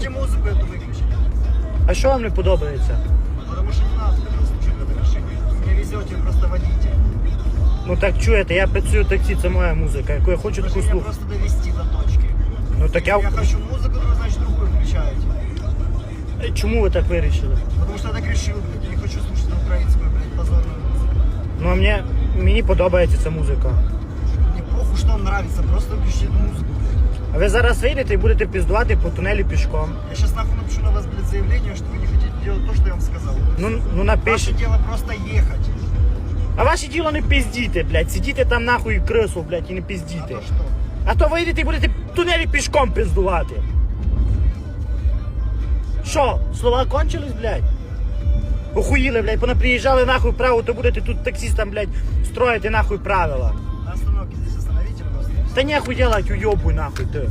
Слушайте музыку эту выключить. А що вам не подобається? Потому что не надо этого слушать в этой машине. Мне везете, вы просто водитель. Ну так чуєте, я працюю в таксі, це моя музика, яку я хочу Вы таку же меня слухати. просто довести до точки. Ну так я. Я хочу музыку, то вы, значит, другую включаете. Чому ви так вирішили? Потому что я так решил, блядь. Я не хочу слушать украинскую, блядь, позорную музыку. Ну а мені, мені подобається ця музика. Мне похуй, что вам нравится, просто включите эту музыку, блядь. Ви зараз вийдете і будете піздувати по тунелі пішком. Я сейчас нахуй напишу на вас, блядь, заявление, что вы не хотите делать то, что я вам сказал. Ну, ну Ваше напишіть. дело просто ехать. А ваше діло не піздіти, блядь. Сидіти там нахуй в крису, блядь, і не А піздіти. то что? А то вийдете і будете тунелі пішком піздувати. Що, слова кончились, блядь? Охуїли, блядь, понаприїжджали нахуй право, то будете тут таксістам, блядь, строїти нахуй правила. На остановке здесь Та нехуй делать, уебуй нахуй ти.